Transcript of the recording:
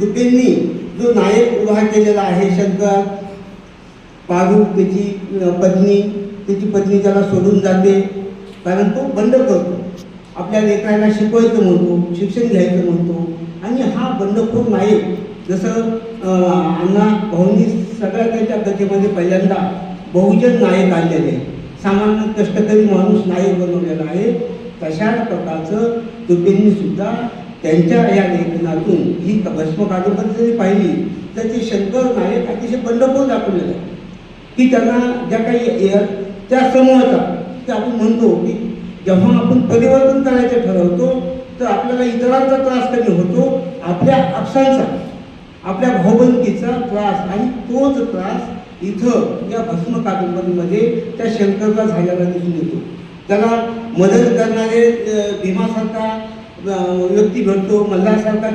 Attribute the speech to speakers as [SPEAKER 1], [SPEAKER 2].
[SPEAKER 1] तुपेंनी जो नायक उभा केलेला आहे शंकर पाडू त्याची पत्नी त्याची पत्नी त्याला सोडून जाते. कारण तो बंड करतो. आपल्या लेकरांना शिकवायचं म्हणतो शिक्षण घ्यायचं म्हणतो. आणि हा बंडखोर नायक जसं अण्णा भाऊंनी सगळ्या त्यांच्या कथेमध्ये पहिल्यांदा बहुजन नायक आणलेले आहे. सामान्य कष्टकरी माणूस नायक बनवलेला आहे. तशा प्रकारचं तुपेंनी सुद्धा त्यांच्या या लेखनातून ही भस्म कादंबरी जरी पाहिली तर ती शंकर नायक अतिशय बंडखोर दाखवलेलं आहे की त्यांना ज्या काही एअर त्या समूहाचा ते आपण म्हणतो की जेव्हा आपण परिवर्तन करायचं ठरवतो तर आपल्याला इतरांचा त्रास कमी होतो आपल्या आपसांचा आपल्या भाऊबंदकीचा त्रास आणि तोच त्रास इथं या भस्म कादंबरीमध्ये त्या शंकरला झालेला दिसून येतो. त्याला मदत करणारे भीमासारखा व्यक्ती भेटतो मल्हारसारखा